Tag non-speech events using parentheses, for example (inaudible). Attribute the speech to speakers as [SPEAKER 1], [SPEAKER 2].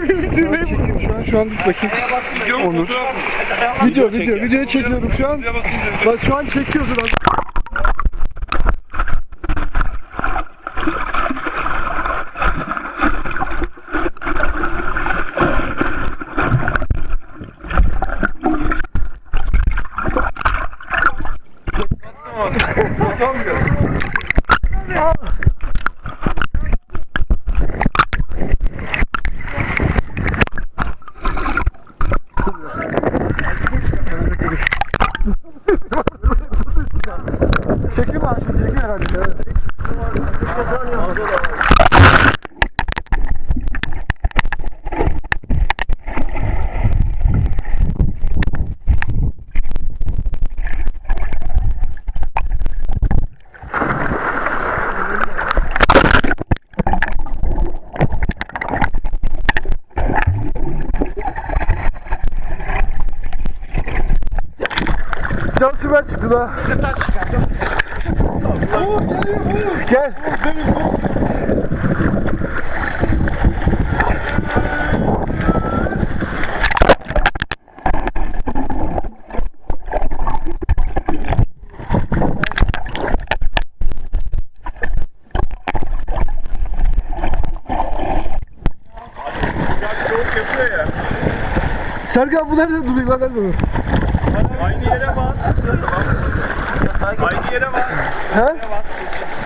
[SPEAKER 1] Şu an şu an bakayım. Onur. Video video video çekiyorum şu an. Bak şu an çekiyordur. (laughs) Çekim var şimdi çekim herhalde. Can süper çıktı da. Gel. Serkan bu nerede duruyor lan nerede bu?
[SPEAKER 2] Aynı yere bas. Aynı yere bas.
[SPEAKER 1] He?